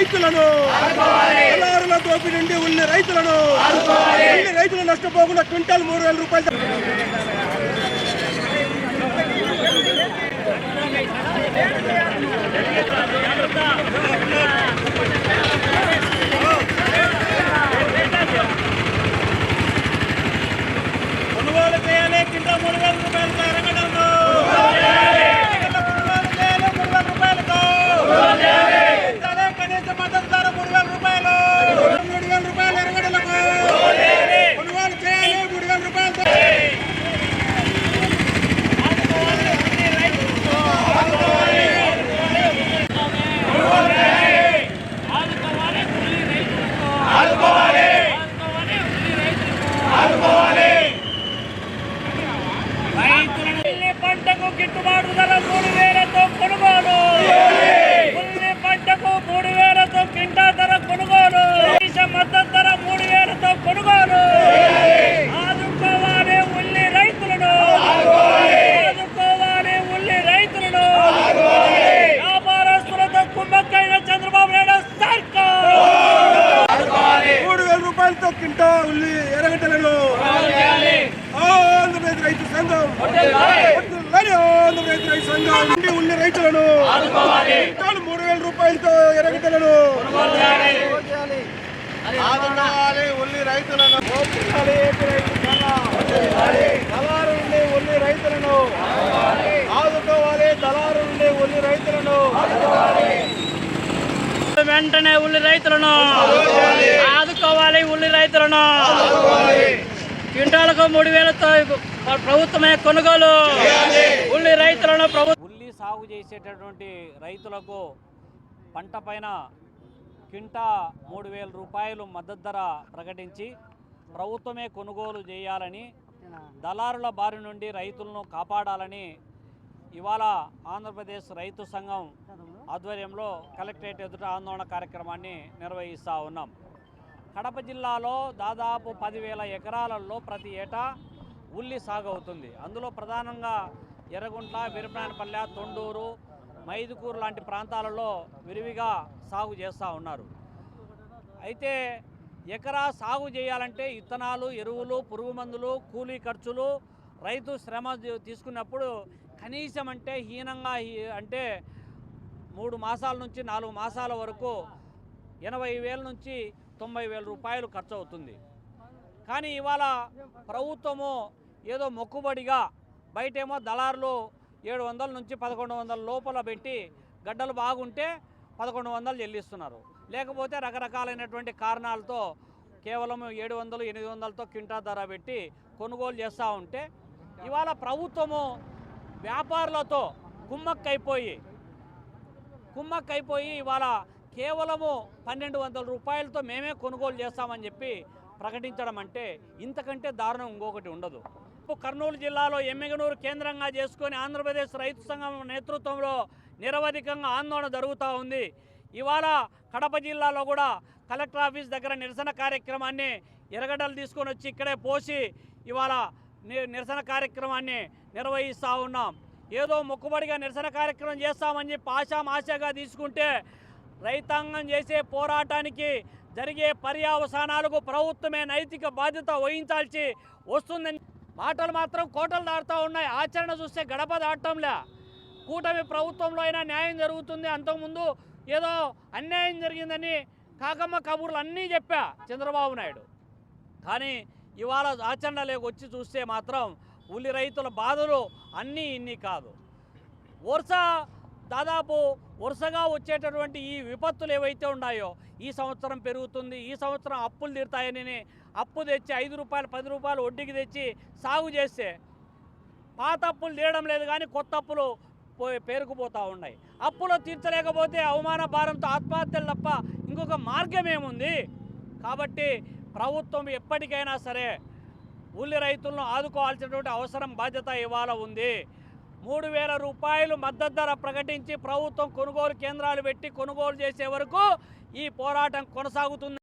రైతులను దళారుల దోపిడీ నుండి ఉల్లి రైతులను రైతులు నష్టపోకుండా క్వింటాల్ మూడు వేల రూపాయలు కొనుగోలు చేయాలి కింద మూడు వేల రూపాయలతో ఎరగడంలో కొనుగోలు చేయాలి మూడు వేల రూపాయలతో పెంచాలి కనీస మద్దతు ధర మూడు వేల రూపాయలు మూడు వేల రూపాయలు ఎరగడలకు కొనుగోలు చేయాలి మూడు వేల రూపాయలతో ఉల్లి పంటకు గిట్టుబాటు ధర మూడు వేలతో కొనుగోలు ఉల్లి పంటకు మూడు వేలతో కింటా ధర కొనుగోలు కనీస మద్దతు ధర మూడు వేలతో కొనుగోలు ఆదుకోవాలి ఉల్లి రైతులను ఆదుకోవాలి ఉల్లి రైతులను వ్యాపారస్తులతో కుమ్మక్కైన చంద్రబాబు నాయుడు సర్కార్ మూడు వేల రూపాయలతో కింటా ఉల్లి ఎరగడ్డలను ఆంధ్రప్రదేశ్ రైతు సంఘం వడ్డీలాలి సంఘం నుండి ఉల్లి రైతులను క్వింటాల్ మూడు వేల రూపాయలతో ఆదుకోవాలి ఉల్లి రైతులను. దళారు నుండి ఉల్లి రైతులను. ఆదుకోవాలి. దళారు నుండి ఉల్లి రైతులను. వెంటనే ఉల్లి రైతులను. ఆదుకోవాలి. ఉల్లి రైతులను. క్వింటాలకు మూడు వేలతో ప్రభుత్వమే కొనుగోలు. ఉల్లి రైతులను ప్రభుత్వం ఉల్లి సాగు చేసేటటువంటి రైతులకు పంట పైన క్వింటా మూడు వేల రూపాయలు మద్దతు ధర ప్రకటించి ప్రభుత్వమే కొనుగోలు చేయాలని దళారుల బారి నుండి రైతులను కాపాడాలని ఇవాళ ఆంధ్రప్రదేశ్ రైతు సంఘం ఆధ్వర్యంలో కలెక్టరేట్ ఎదుట ఆందోళన కార్యక్రమాన్ని నిర్వహిస్తూ ఉన్నాం. కడప జిల్లాలో దాదాపు పదివేల ఎకరాలలో ప్రతి ఏటా ఉల్లి సాగు అవుతుంది. అందులో ప్రధానంగా ఎర్రగుంట్ల వీరపనాయనపల్లె తొండూరు మైదుకూరు లాంటి ప్రాంతాలలో విరివిగా సాగు చేస్తూ ఉన్నారు. అయితే ఎకరా సాగు చేయాలంటే ఇత్తనాలు ఎరువులు పురుగు మందులు కూలీ ఖర్చులు రైతు శ్రమ తీసుకున్నప్పుడు కనీసం అంటే హీనంగా అంటే మూడు మాసాల నుంచి నాలుగు మాసాల వరకు ఎనభై వేల నుంచి తొంభై వేల రూపాయలు ఖర్చు అవుతుంది. కానీ ఇవాళ ప్రభుత్వము ఏదో మొక్కుబడిగా బయటేమో దళారులు ఏడు వందల నుంచి పదకొండు వందల లోపల పెట్టి గడ్డలు బాగుంటే పదకొండు వందలు చెల్లిస్తున్నారు. లేకపోతే రకరకాలైనటువంటి కారణాలతో కేవలం ఏడు వందలు ఎనిమిది వందలతో క్వింటా ధర పెట్టి కొనుగోలు చేస్తూ ఉంటే ఇవాళ ప్రభుత్వము వ్యాపారులతో కుమ్మక్కైపోయి కుమ్మక్కైపోయి ఇవాళ కేవలము పన్నెండు వందల రూపాయలతో మేమే కొనుగోలు చేస్తామని చెప్పి ప్రకటించడం అంటే ఇంతకంటే దారుణం ఇంకొకటి ఉండదు. ఇప్పుడు కర్నూలు జిల్లాలో ఎమ్మిగనూరు కేంద్రంగా చేసుకొని ఆంధ్రప్రదేశ్ రైతు సంఘం నేతృత్వంలో నిరవధికంగా ఆందోళన జరుగుతూ ఉంది. ఇవాళ కడప జిల్లాలో కూడా కలెక్టర్ ఆఫీస్ దగ్గర నిరసన కార్యక్రమాన్ని ఎరగడలు తీసుకొని వచ్చి ఇక్కడే పోసి ఇవాళ ని- నిరసన కార్యక్రమాన్ని నిర్వహిస్తూ ఉన్నాం. ఏదో మొక్కుబడిగా నిరసన కార్యక్రమం చేస్తామని చెప్పి ఆశామాషగా తీసుకుంటే రైతాంగం చేసే పోరాటానికి జరిగే పర్యావసానాలకు ప్రభుత్వమే నైతిక బాధ్యత వహించాల్సి వస్తుందని మాటలు మాత్రం కోటలు దాటుతూ ఉన్నాయి. ఆచరణ చూస్తే గడప దాటంలే కూటమి ప్రభుత్వంలో అయినా న్యాయం జరుగుతుంది. అంతకుముందు ఏదో అన్యాయం జరిగిందని కాకమ్మ కబుర్లు అన్నీ చెప్పా చంద్రబాబు నాయుడు. కానీ ఇవాళ ఆచరణలోకి వచ్చి చూస్తే మాత్రం ఉల్లి రైతుల బాధలు అన్నీ ఇన్ని కాదు. వరుస దాదాపు వరుసగా వచ్చేటటువంటి ఈ విపత్తులు ఏవైతే ఉన్నాయో ఈ సంవత్సరం పెరుగుతుంది. ఈ సంవత్సరం అప్పులు తీరుతాయని అప్పు తెచ్చి ఐదు రూపాయలు పది రూపాయలు వడ్డీకి తెచ్చి సాగు చేస్తే పాత అప్పులు తీయడం లేదు కానీ కొత్త అప్పులు పో- పేరుకుపోతూ ఉన్నాయి. అప్పులు తీర్చలేకపోతే అవమాన భారంతో ఆత్మహత్యలు తప్ప ఇంకొక మార్గం ఏముంది? కాబట్టి ప్రభుత్వం ఎప్పటికైనా సరే ఉల్లి రైతులను ఆదుకోవాల్సినటువంటి అవసరం బాధ్యత ఇవాళ ఉంది. మూడు వేల రూపాయలు మద్దతు ధర ప్రకటించి ప్రభుత్వం కొనుగోలు కేంద్రాలు పెట్టి కొనుగోలు చేసే వరకు ఈ పోరాటం కొనసాగుతుంది.